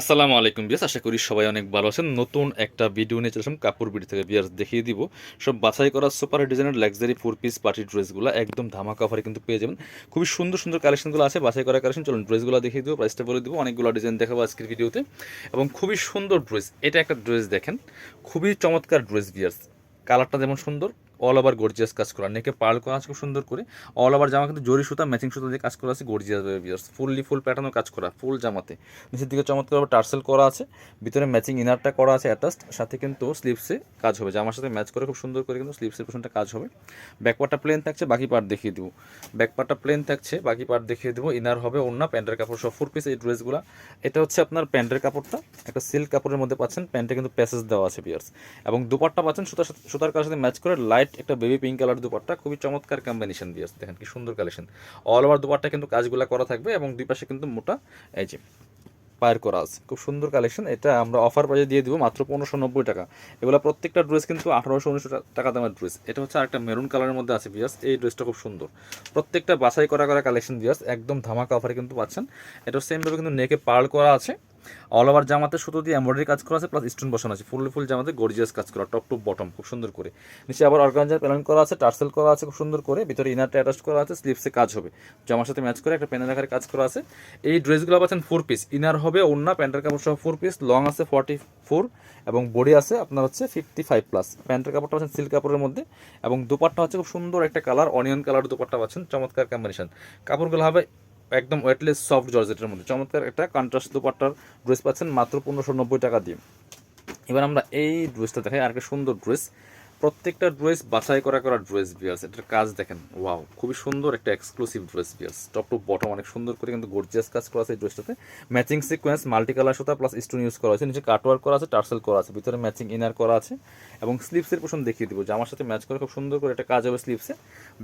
আসসালামু আলাইকুম বিয়াস আশা করি সবাই অনেক ভালো আছেন। নতুন একটা ভিডিও নিয়ে চলেছিলাম কাপড় বিড়ি থেকে। বিয়াস দেখিয়ে দিব। সব বাছাই করা সুপার ডিজাইনের লাক্সারি ফোর পিস পার্টি ড্রেসগুলো একদম ধামাকা অফারে কিন্তু পেয়ে যাবেন। খুবই সুন্দর সুন্দর কালেকশনগুলো আছে, বাছাই করা কালেকশন চলুন ড্রেসগুলো দেখিয়ে দিব প্রাইসটা বলে দিব। অনেকগুলো ডিজাইন দেখাবো আজকের ভিডিওতে এবং খুবই সুন্দর ড্রেস এটা একটা ড্রেস দেখেন। খুবই চমৎকার ড্রেস বিয়ার্স কালারটা যেমন সুন্দর অল ওভার গর্জিয়াস কাজ করা। নেকে পার্ল করা আছে খুব সুন্দর করে। অল ওভার জামা কিন্তু জরি সুতা ম্যাচিং সুতা দিয়ে কাজ করা আছে গর্জিয়াস বিয়ার্স ফুললি ফুল প্যাটার্নও কাজ করা ফুল জামাতে। নিচের দিকে চমৎকারভাবে টার্সেল করা আছে। ভিতরে ম্যাচিং ইনারটা করা আছে অ্যাটাচড সাথে কিন্তু স্লিপসে কাজ হবে। জামার সাথে ম্যাচ করে খুব সুন্দর করে কিন্তু স্লিপসের পোশনটা কাজ হবে। ব্যাকপার্টটা প্লেন থাকছে, বাকি পার্ট দেখিয়ে দিব। ব্যাকপার্টটা প্লেন থাকছে, বাকি পার্ট দেখিয়ে দেবো। ইনার হবে অন্য প্যান্টের কাপড় সব ফোর পিস এই ড্রেসগুলো এটা হচ্ছে আপনার প্যান্টের কাপড়টা। একটা সিল্ক কাপড়ের মধ্যে পাচ্ছেন। প্যান্টে কিন্তু প্যাসেজ দেওয়া আছে বিয়ার্স এবং দুপাট্টা পাচ্ছেন সুতার সাথে সুতার কালার সাথে ম্যাচ করে লাইট একটা বেবি পিঙ্ক কালার দুপাট্টা, খুবই চমৎকার কম্বিনেশন বিয়ার্স দেখেন কি সুন্দর কালেকশন অল ওভার দুপাট্টা কিন্তু কাজগুলো করা থাকবে এবং দুই পাশে কিন্তু মোটা, এই যে, পায়ের করা আছে। খুব সুন্দর কালেকশন এটা আমরা অফার প্রাইজে দিয়ে দিব মাত্র পনেরোশো নব্বই টাকা। এগুলো প্রত্যেকটা ড্রেস কিন্তু আঠারোশো উনিশশো টাকা দামের ড্রেস এটা হচ্ছে আরেকটা মেরুন কালারের মধ্যে আছে বিয়াস এই ড্রেসটা খুব সুন্দর। প্রত্যেকটা বাছাই করা করা কালেকশন বিয়াস একদম ধামাকা অফারে কিন্তু পাচ্ছেন। এটা সেমভাবে কিন্তু নেকে পার্ল করা আছে। অল ওভার জামাতে সুতো দিয়ে এমব্রয়ডারি কাজ করা আছে প্লাস স্টোন বসানো আছে। ফুল ফুল জামাতে গর্জিয়াস কাজ করা টপ টু বটম খুব সুন্দর করে। নিচে আবার অর্গানজার প্যানেল করা আছে টার্সেল করা আছে, খুব সুন্দর করে। ভিতরে ইনারটা অ্যাটাচ করা আছে স্লিপসে কাজ হবে। জামার সাথে ম্যাচ করে একটা প্যানেল আকারে কাজ করা আছে। এই ড্রেসগুলো পাচ্ছেন ফোর পিস ইনার হবে ওন্না প্যান্টের কাপড় সহ ফোর পিস লং আছে ফর্টি ফোর এবং বডি আছে আপনার হচ্ছে ফিফটি ফাইভ প্লাস প্যান্টের কাপড়টা পাচ্ছেন সিল্ক কাপড়ের মধ্যে এবং দুপাট্টা হচ্ছে খুব সুন্দর একটা কালার অনিয়ন কালার দুপাট্টা পাচ্ছেন, চমৎকার কম্বিনেশন কাপড়গুলো হবে একদম ওয়েটলেস সফট জর্জেটের মধ্যে। চমৎকার একটা কন্ট্রাস্ট দুপাট্টার ড্রেস পাচ্ছেন মাত্র পনেরোশো নব্বই টাকা দিয়ে। এবার আমরা এই ড্রেসটা দেখাই, আর একটা সুন্দর ড্রেস প্রত্যেকটা ড্রেস বাছাই করা করা ড্রেস বিয়ার্স, এটার কাজ দেখেন, ওয়াও, খুবই সুন্দর একটা এক্সক্লুসিভ ড্রেস বিয়ার্স। টপ টু বটম অনেক সুন্দর করে কিন্তু গর্জিয়াস কাজ করা আছে এই ড্রেসটাতে। ম্যাচিং সিকোয়েন্স মাল্টি কালার সুতা প্লাস স্টোন ইউজ করা আছে, নিচে কাটওয়ার্ক করা আছে টার্সেল করা আছে, ভিতরে ম্যাচিং ইনার করা আছে, এবং স্লিপসের পোষণ দেখিয়ে দিব। জামার সাথে ম্যাচ করে খুব সুন্দর করে একটা কাজ হবে স্লিপসে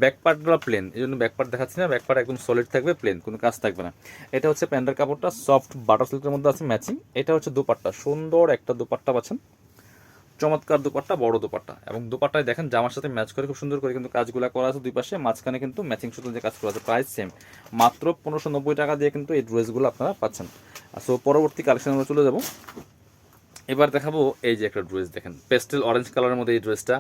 ব্যাক পার্টগুলো প্লেন এই জন্য ব্যাক পার্ট দেখাচ্ছি না ব্যাক পার্ট একদম সলিড থাকবে প্লেন কোনো কাজ থাকবে না। এটা হচ্ছে প্যান্টের কাপড়টা সফট বাটার সিল্কের মধ্যে আছে ম্যাচিং এটা হচ্ছে দুপাট্টা, সুন্দর একটা দুপাট্টা পাচ্ছেন। চমৎকার দুপাট্টা, বড় দুপাট্টা। এবং দুপাট্টায় দেখেন জামার সাথে ম্যাচ করে খুব সুন্দর করে কিন্তু কাজগুলো করা আছে। দুই পাশে মাঝখানে কিন্তু ম্যাচিং সুতো যে কাজ করা আছে প্রাইস সেম মাত্র পনেরোশো নব্বই টাকা দিয়ে কিন্তু এই ড্রেসগুলো আপনারা পাচ্ছেন। সো পরবর্তী কালেকশন আমরা চলে যাব। এবার দেখাবো এই যে একটা ড্রেস দেখেন। পেস্টেল অরেঞ্জ কালারের মধ্যে এই ড্রেসটা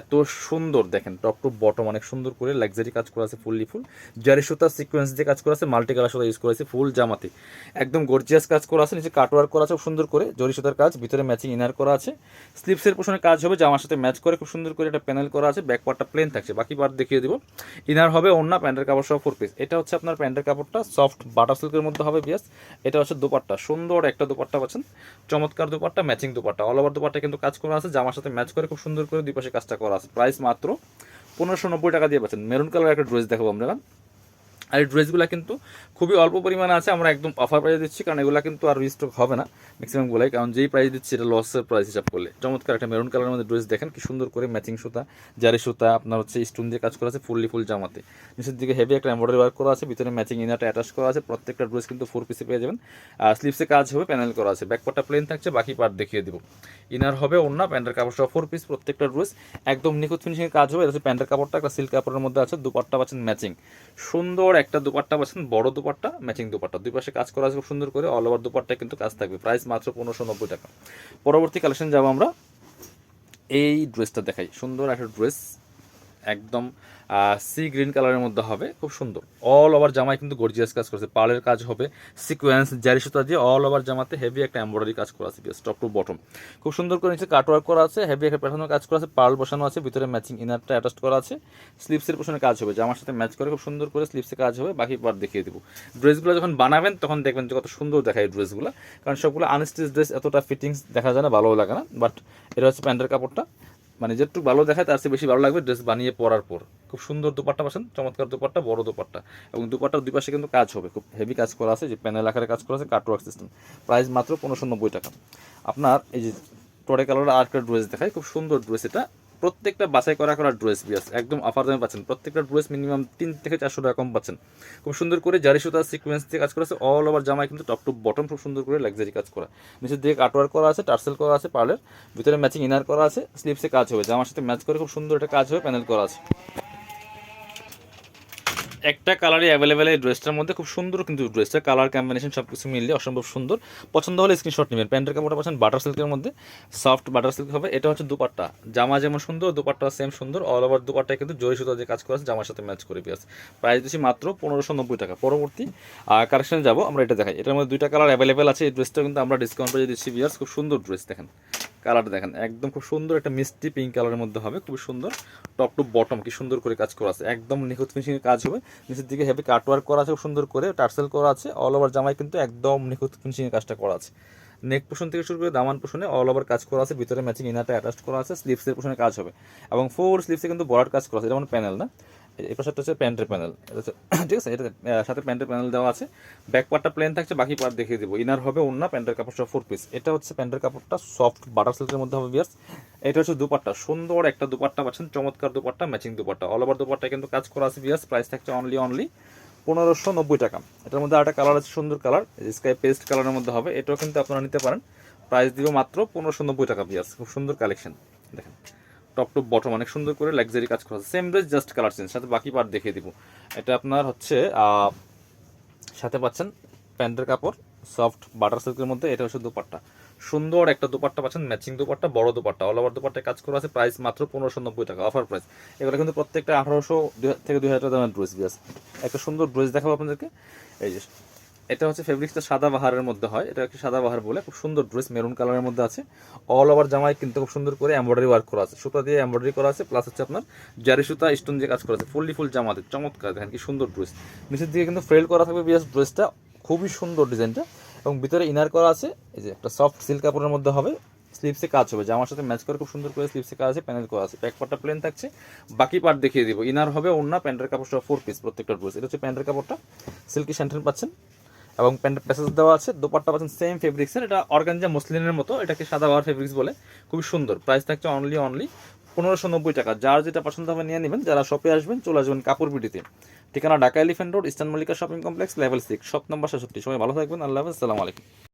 এত সুন্দর দেখেন টপ টু বটম অনেক সুন্দর করে লাক্সারি কাজ করা আছে ফুললি ফুল জারি সুতা সিকোয়েন্স দিয়ে কাজ করা আছে মাল্টি কালার সুতা ইউজ করা আছে ফুল জামাতে। একদম গর্জিয়াস কাজ করা আছে, নিচে কাটওয়ার্ক করা আছে, খুব সুন্দর করে। জরি সুতার কাজ, ভিতরে ম্যাচিং ইনার করা আছে। স্লিপসের পোষণে কাজ হবে, জামার সাথে ম্যাচ করে খুব সুন্দর করে একটা প্যানেল করা আছে ব্যাক পার্টটা প্লেন থাকছে, বাকি পার্ট দেখিয়ে দিব। ইনার হবে অন্য প্যান্টের কাপড় সহ ফোর পিস এটা হচ্ছে আপনার প্যান্টের কাপড়টা সফট বাটার সিল্কের মধ্যে হবে, বিয়াস। এটা হচ্ছে দুপাট্টা, সুন্দর একটা দুপাট্টা পাচ্ছেন। চমৎকার dupatta matching dupatta. All over dupatta কিন্তু কাজ করা আছে। জামার সাথে ম্যাচ করে খুব সুন্দর করে দুই পাশে কাজটা করা আছে। প্রাইস মাত্র পনেরোশো নব্বই টাকা দিয়ে পাচ্ছেন। মেরুন কালার একটা ড্রেস দেখাবো আমরা আর এই ড্রেসগুলো কিন্তু খুবই অল্প পরিমাণে আছে, আমরা একদম অফার প্রাইস দিচ্ছি, কারণ এগুলো কিন্তু আর রিস্টক হবে না ম্যাক্সিমাম ম্যাক্সিমামগুলাই কারণ যেই প্রাইস দিচ্ছি এটা লসের প্রাইস হিসাব করলে। চমৎকার একটা মেরুন কালারের মধ্যে ড্রেস দেখেন, কি সুন্দর করে ম্যাচিং সুতা, জারি সুতা, আপনার হচ্ছে স্টোন দিয়ে কাজ করা আছে, ফুললি ফুল জামাতে। নিচের দিকে হেভি একটা এমব্রয়ডারি ওয়ার্ক করা আছে, ভিতরে ম্যাচিং ইনারটা অ্যাটাচ করা আছে, প্রত্যেকটা ড্রেস কিন্তু ফোর পিসে পেয়ে যাবেন। আর স্লিপসে কাজ হবে প্যানেল করা আছে ব্যাকপার্টটা প্লেন থাকছে, বাকি পার্ট দেখিয়ে দিব। ইনার হবে অন্য প্যান্টের কাপড় সহ ফোর পিস প্রত্যেকটা ড্রেস একদম নিখুঁত ফিনিশিংয়ের কাজ হবে, এটা হচ্ছে প্যান্টের কাপড়টা, একটা সিল্ক কাপড়ের মধ্যে আছে, দুপাট্টা পাচ্ছেন ম্যাচিং সুন্দর একটা দুপাট্টা পাচ্ছেন বড় দুপাট্টা ম্যাচিং দুপাট্টা। দুই পাশে কাজ করা আছে খুব সুন্দর করে অল ওভার দুপাট্টা কিন্তু কাজ থাকবে। প্রাইস মাত্র পনেরোশো নব্বই টাকা। পরবর্তী কালেকশন যাব আমরা। এই ড্রেসটা দেখাই। সুন্দর একটা ড্রেস একদম সি গ্রিন কালারের মধ্যে হবে, খুব সুন্দর। অল ওভার জামায় কিন্তু গর্জিয়াস কাজ করেছে পালের কাজ হবে সিকোয়েন্স জারি সুতা দিয়ে অল ওভার জামাতে হেভি একটা এমব্রয়ডারি কাজ করা আছে টপ টু বটম খুব সুন্দর করে নিচে কাটওয়ার্ক করা আছে হেভি একটা প্যাটার্নের কাজ করা আছে পার্ল বসানো আছে, ভিতরে ম্যাচিং ইনারটা অ্যাটাচ করা আছে স্লিপসের পোশনে কাজ হবে, জামার সাথে ম্যাচ করে খুব সুন্দর করে স্লিপসে কাজ হবে, বাকি পার্ট দেখিয়ে দেবো। ড্রেসগুলো যখন বানাবেন, তখন দেখবেন যে কত সুন্দর দেখায় এই ড্রেসগুলো কারণ সবগুলো আনস্টিচ ড্রেস এতটা ফিটিংস দেখা যায় না, ভালোও লাগে না বাট এটা হচ্ছে প্যান্টের কাপড়টা। মানে যেটুকু ভালো দেখায়, তার চেয়ে বেশি ভালো লাগবে ড্রেস বানিয়ে পরার পর। খুব সুন্দর দুপাট্টা পাচ্ছেন, চমৎকার দুপাট্টা, বড় দুপাট্টা। এবং দুপাট্টার দুই পাশে কিন্তু কাজ হবে, খুব হেভি কাজ করা আছে, যে প্যানেল আকারে কাজ করা আছে কাটওয়ার্ক সিস্টেম প্রাইস মাত্র পনেরোশো টাকা। আপনার এই যে টোটে কালার আর ড্রেস দেখায় খুব সুন্দর ড্রেস এটা। প্রত্যেকটা বাছাই করা করা ড্রেস বিয়াস, একদম অফার দামে পাচ্ছেন। প্রত্যেকটা ড্রেস মিনিমাম তিন থেকে চারশো টাকা কম পাচ্ছেন। খুব সুন্দর করে জারি সুতা সিকোয়েন্স দিয়ে কাজ করা আছে অল ওভার জামায় কিন্তু টপ টু বটম খুব সুন্দর করে লাক্সারি কাজ করা। নিচে দিয়ে কাটওয়ার করা আছে টার্সেল করা আছে পার্লের ভিতরে ম্যাচিং ইনার করা আছে স্লিপসে কাজ হবে। জামার সাথে ম্যাচ করে খুব সুন্দর একটা কাজ হবে প্যানেল করা আছে। একটা কালারই অ্যাভেলেবেল এই ড্রেসটার মধ্যে, খুব সুন্দর কিন্তু ড্রেসটা কালার কম্বিনেশন সব কিছু মিললে অসম্ভব সুন্দর। পছন্দ হলে স্ক্রিনশট নেবেন। প্যান্টের কাপড়টা পাচ্ছেন বাটার সিল্কের মধ্যে। সফট বাটার সিল্ক হবে। এটা হচ্ছে দুপাট্টা। জামা যেমন সুন্দর, দুপাট্টা সেম সুন্দর। অল ওভার দুপাট্টায় কিন্তু জরি সুতা যে কাজ করা আছে, জামার সাথে ম্যাচ করে পেঁয়াজ প্রাইস দিচ্ছি মাত্র পনেরোশো নব্বই টাকা। পরবর্তী কালেকশনে যাব। আমরা এটা দেখাই। এটার মধ্যে দুইটা কালার অ্যাভেলেবেল আছে। এই ড্রেসটা কিন্তু আমরা ডিসকাউন্ট পেয়ে দিচ্ছি বিয়ার্স খুব সুন্দর ড্রেস দেখেন। কালারটা দেখেন, একদম খুব সুন্দর একটা মিষ্টি পিঙ্ক কালারের মধ্যে হবে খুব সুন্দর। টপ টু বটম কি সুন্দর করে কাজ করা আছে। একদম নিখুঁত ফিনিশিং কাজ হবে। নিচের দিকে হেভি কাটওয়ার্ক করা আছে, খুব সুন্দর করে। টার্সেল করা আছে অল ওভার জামায় কিন্তু একদম নিখুঁত ফিনিশিং কাজটা করা আছে। নেক পোষণ থেকে শুরু করে দামান পোষণে অল ওভার কাজ করা আছে, ভিতরে ম্যাচিং ইনারটা অ্যাটাচ করা আছে স্লিভসের পোষণে কাজ হবে। এবং ফোর স্লিভসে কিন্তু বড়ার কাজ করা আছে, এটা মানে প্যানেল না। এই পাশে হচ্ছে প্যান্টের প্যানেল। ঠিক আছে? এটা সাথে প্যান্টের প্যানেল দেওয়া আছে। ব্যাক পার্টটা প্লেন থাকছে, বাকি পার্ট দেখিয়ে দেবো। ইনার হবে অন্য প্যান্টের কাপড়টা ফোর পিস এটা হচ্ছে প্যান্টের কাপড়টা সফট বাটার সিল্কের মধ্যে হবে বিয়ার্স এটা হচ্ছে দুপাট্টা। সুন্দর একটা দুপাট্টা পাচ্ছেন, চমৎকার dupatta matching dupatta. All over dupatta কিন্তু কাজ করা আছে বিয়ার্স প্রাইস থাকছে অনলি অনলি পনেরোশো নব্বই টাকা। এটার মধ্যে একটা কালার আছে, সুন্দর কালার স্কাই পেস্ট কালারের মধ্যে হবে। এটাও কিন্তু আপনারা নিতে পারেন। প্রাইস দিব মাত্র পনেরোশো নব্বই টাকা বিয়ার্স খুব সুন্দর কালেকশন দেখেন। টপ টু বটম অনেক সুন্দর করে লাক্সারি কাজ করা আছে। Same dress just colour change সাথে বাকি পার্ট দেখিয়ে দিব। এটা আপনার হচ্ছে সাথে পাচ্ছেন প্যান্টের কাপড় সফট বাটার সিল্কের মধ্যে এটা হচ্ছে দুপাট্টা। সুন্দর একটা দুপাট্টা পাচ্ছেন ম্যাচিং দুপাট্টা, বড় দুপাট্টা অল ওভার দুপাট্টায় কাজ করা আছে প্রাইস মাত্র পনেরোশো নব্বই টাকা অফার প্রাইস এগুলো কিন্তু প্রত্যেকটা আঠারোশো থেকে দুই হাজার টাকা দামের ড্রেস বিয়াস। একটা সুন্দর ড্রেস দেখাবো আপনাদেরকে। এই যে এটা হচ্ছে ফেব্রিক্সটা সাদা বাহারের মধ্যে হয়। এটা একটি সাদা বাহার বলে, খুব সুন্দর ড্রেস মেরুন কালারের মধ্যে আছে। অল ওভার জামায় কিন্তু খুব সুন্দর করে এমব্রয়ডারি ওয়ার্ক করা আছে। সুতা দিয়ে এমব্রয়ডারি করা আছে প্লাস হচ্ছে আপনার জারি সুতা স্টোন দিয়ে কাজ করা আছে। ফুললি ফুল জামাতে চমৎকার, দেখেন কি সুন্দর ড্রেস নিচের দিকে কিন্তু ফ্রেল করা থাকবে বিয়াস ড্রেসটা খুবই সুন্দর ডিজাইনটা। এবং ভিতরে ইনার করা আছে, এই যে একটা সফট সিল্ক কাপড়ের মধ্যে হবে স্লিপসে কাজ হবে। জামার সাথে ম্যাচ করে খুব সুন্দর করে স্লিপসে কাজ আছে প্যানেল করা আছে। ব্যাক পার্টটা প্লেন থাকছে। বাকি পার্ট দেখিয়ে দিব। ইনার হবে অন্য প্যান্টের কাপড় সহ ফোর পিস প্রত্যেকটা ড্রেস এটা হচ্ছে প্যান্টের কাপড়টা। সিল্কি স্যান্টেন পাচ্ছেন। এবং প্যান্টের প্যাসেজ দেওয়া আছে, দোপাট্টা পাচ্ছেন সেম ফেব্রিক্সের এটা অর্গানজা মুসলিনের মতো, এটাকে সাদা বাহার ফেব্রিক্স বলে, খুবই সুন্দর। প্রাইস থাকছে অনলি অনলি পনেরোশো নব্বই টাকা। যার যেটা পছন্দ হবে নিয়ে নেবেন, যারা শপে আসবেন, চলে আসবেন কাপড় পিটিতে ঠিকানা Dhaka Elephant Road, Eastern Mallika Shopping Complex level six shop number সাতষট্টি সবাই ভালো থাকবেন, আল্লাহ আসসালামু আলাইকুম।